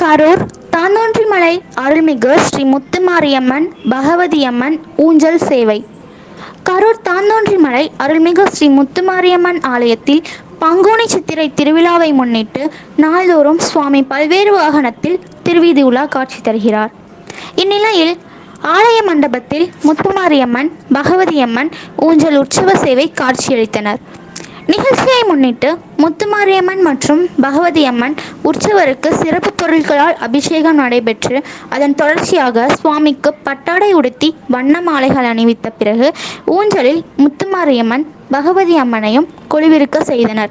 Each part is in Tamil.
கரூர் தாந்தோன்றிமலை அருள்மிகு ஸ்ரீ முத்துமாரியம்மன் பகவதியம்மன் ஊஞ்சல் சேவை. கரூர் தாந்தோன்றிமலை அருள்மிகு ஸ்ரீ முத்துமாரியம்மன் ஆலயத்தில் பங்குனி சித்திரை திருவிழாவை முன்னிட்டு நாள்தோறும் சுவாமி பல்வேறு வாகனத்தில் திருவீதி உலா காட்சி தருகிறார். இந்நிலையில் ஆலய மண்டபத்தில் முத்துமாரியம்மன் பகவதியம்மன் ஊஞ்சல் உற்சவ சேவை காட்சியளித்தனர். நிகழ்ச்சியை முன்னிட்டு முத்துமாரியம்மன் மற்றும் பகவதி அம்மன் உற்சவருக்கு சிறப்பு பொருட்களால் அபிஷேகம் நடைபெற்று அதன் தொடர்ச்சியாக சுவாமிக்கு பட்டாடை உடுத்தி வண்ண மாலைகள் அணிவித்த பிறகு ஊஞ்சலில் முத்துமாரியம்மன் பகவதி அம்மனையும் குழுவிருக்க செய்தனர்.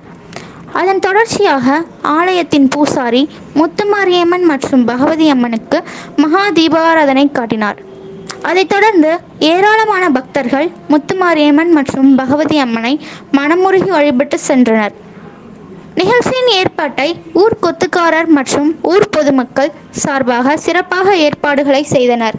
அதன் தொடர்ச்சியாக ஆலயத்தின் பூசாரி முத்துமாரியம்மன் மற்றும் பகவதி அம்மனுக்கு மகா தீபாராதனை காட்டினார். அதைத் தொடர்ந்து ஏராளமான பக்தர்கள் முத்துமாரியம்மன் மற்றும் பகவதி அம்மனை மனமுருகி வழிபட்டு சென்றனர். நிகழ்ச்சியின் ஏற்பாட்டை ஊர் கொத்துக்காரர் மற்றும் ஊர் பொதுமக்கள் சார்பாக சிறப்பாக ஏற்பாடுகளை செய்தனர்.